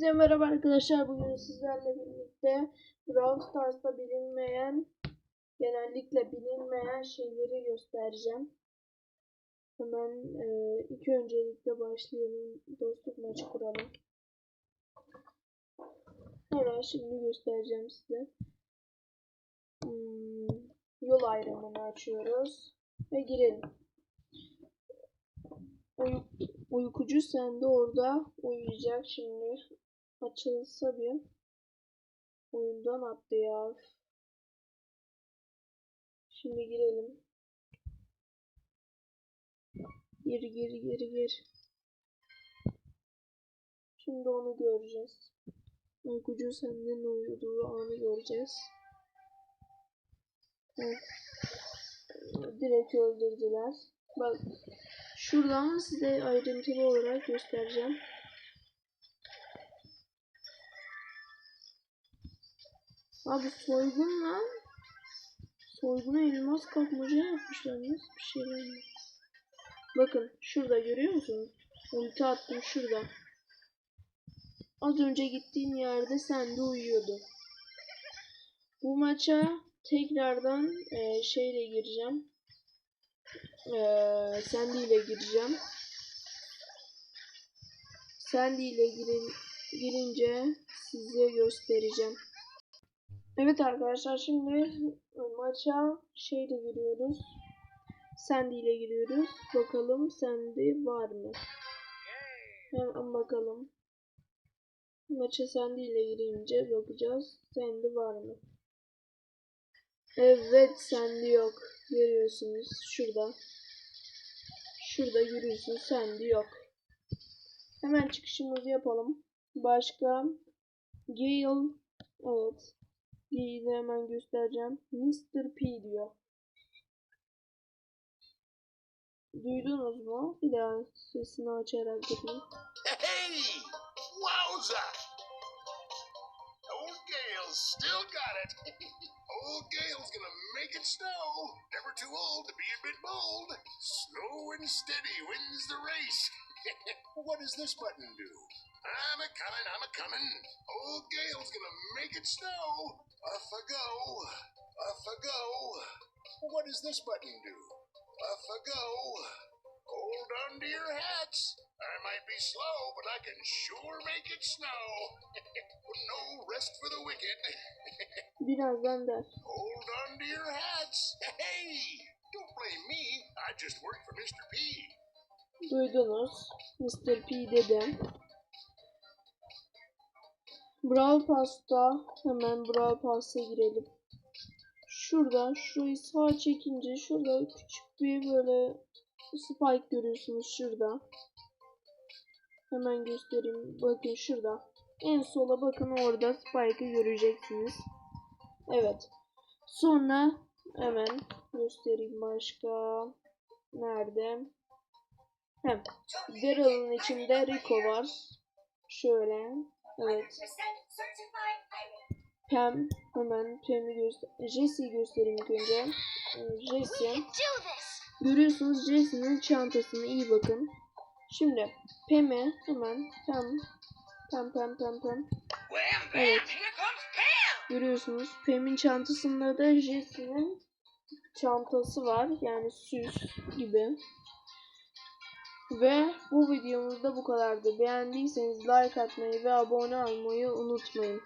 Hepinize merhaba arkadaşlar. Bugün sizlerle birlikte Brawl Stars'ta bilinmeyen, genellikle bilinmeyen şeyleri göstereceğim. Hemen e, ilk öncelikle başlayalım. Dostluk maçı kuralım. Hemen şimdi göstereceğim size. Hmm, yol ayrımını açıyoruz ve girelim. Uy uykucu sen de orada uyuyacak şimdi. Açılsa bir. Oyundan attı ya. Şimdi girelim. Gir gir gir gir. Şimdi onu göreceğiz. Uykucu senden uyuduğu anı göreceğiz. Direkt öldürdüler. Bak Şuradan size ayrıntılı olarak göstereceğim. Abi soygun lan. Soyguna elmas kapmaca yapmışlar. Nasıl bir şey lan? Bakın şurada görüyor musunuz? Ulti attım şurada. Az önce gittiğim yerde sen de uyuyordun. Bu maça tekrardan e, şeyle gireceğim. Ee, Sandy ile gireceğim. Sandy ile girin, girince size göstereceğim. Evet arkadaşlar şimdi maça şeyle giriyoruz. Sandy ile giriyoruz. Bakalım Sandy var mı? Hemen bakalım. Maça Sandy ile girince bakacağız. Sandy var mı? Evet Sandy yok. Görüyorsunuz şurada. Şurada görüyorsun Sandy yok. Hemen çıkışımızı yapalım. Başka Gale evet. Gale'i hemen göstereceğim. Mr. P diyor. Duydunuz mu? Bir daha sesini açarak bakayım. Hey! Wowza! Old Gale's still got it. Old Gale's gonna make it snow. Never too old to be a bit bold. Slow and steady wins the race. What does this button do? I'm a comin', I'm a comin'. Old Gale's gonna make it snow. Off I go, off I go. What does this button do? Off I go. Hold on to your hats. I might be slow, but I can sure make it snow. no rest for the wicked. Hold on to your hats. Hey, don't blame me. I just work for Mr. P. Duydunuz. Mr. P dedim. Brawl Pass'ta hemen Brawl Pass'a girelim. Şurada şurayı sağa çekince şurada küçük bir böyle spike görüyorsunuz şurada. Hemen göstereyim. Bakın şurada. En sola bakın orada spike'ı göreceksiniz. Evet. Sonra hemen göstereyim başka. Nerede? Hem Daryl'ın içinde Rico var. Şöyle. Evet. Pam hemen Pam'i göster Jesse'yi göstereyim ilk önce. Ee, Jesse. Görüyorsunuz Jesse'nin çantasına iyi bakın. Şimdi Pam'i hemen Pam Pam Pam Pam Pam. Evet. Görüyorsunuz Pam'in çantasında da Jesse'nin çantası var. Yani süs gibi. Ve bu videomuz da bu kadardı. Beğendiyseniz like atmayı ve abone olmayı unutmayın.